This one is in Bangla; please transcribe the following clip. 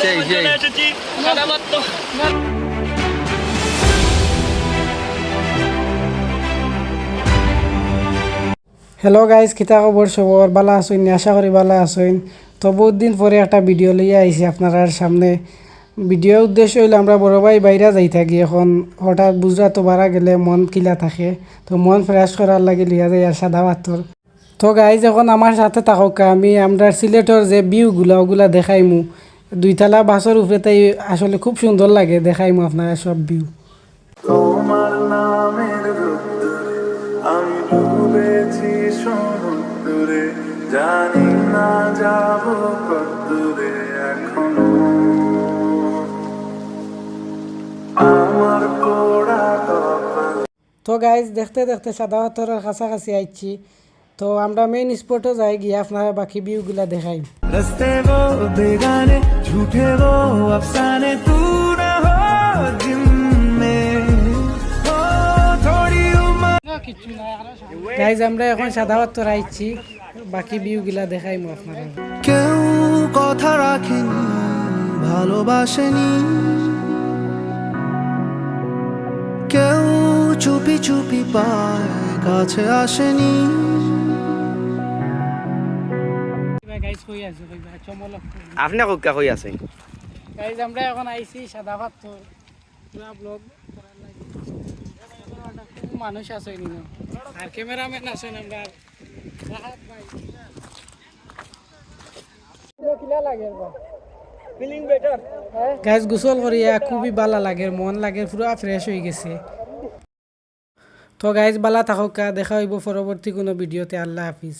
সেই সেই। এসেছি। সাদাবাদ হ্যালো গাইজ কিতা খবর সবর বালা আসইন আশা করি বালা আসইন তো বহুত দিন পরে একটা ভিডিও লইয়া আইছি আপনার সামনে। ভিডিও উদ্দেশ্য হইল আমরা বড় ভাই বাইরা যাই থাকি। এখন হঠাৎ বুঝরা তো বাড়া গেলে মন কিলা থাকে। তো মন ফ্রেশ করার লাগে লিয়া যায় আর সাদা পাথর তো গাইজ এখন আমার সাথে থাকক। আমি আমরা সিলেটর যে ভিউগুলা ওগুলা দেখাইমু। দুইতলা বাসের উপরে তাই আসলে খুব সুন্দর লাগে দেখাইমু আপনারা সব ভিউ তোমার নামের আমি ডুবেছি সমুদ্রে জানি না যাব কদ্দূরে এখনও। আমার পোড়া তো গাইজ দেখতে দেখতে সাদা পাথরের কাছাকাছি আইছি। তো আমরা মেইন স্পটে যাই গিয়ে আপনারা বাকি ভিউগুলা দেখাই। রাস্তে ও বেগানে আমরা এখন সাদাবাত তো রাইছি বাকি ভিউগুলা দেখাই আপনারা। কেউ কথা রাখেনি ভালোবাসেনি। কেউ চুপি চুপি পায় কাছে আসেনি। গাইজ কই আছো কইবা চমলক আপনি কক্কা কই আছেন গাইজ আমরা এখন আইছি সাদা পাথর পুরা ব্লগ মানুষ আছে আর ক্যামেরাম্যান আছেন আমরা রাহাত ভাই। কিলা লাগে ফিলিং বেটার গাইজ গোসল করিয়া খুবই ভালো লাগে মন লাগে পুরা ফ্রেশ হয়ে গেছে। তো গাইজ বালা থাকা দেখা হইব পরবর্তী কোনো ভিডিওতে আল্লাহ হাফিজ।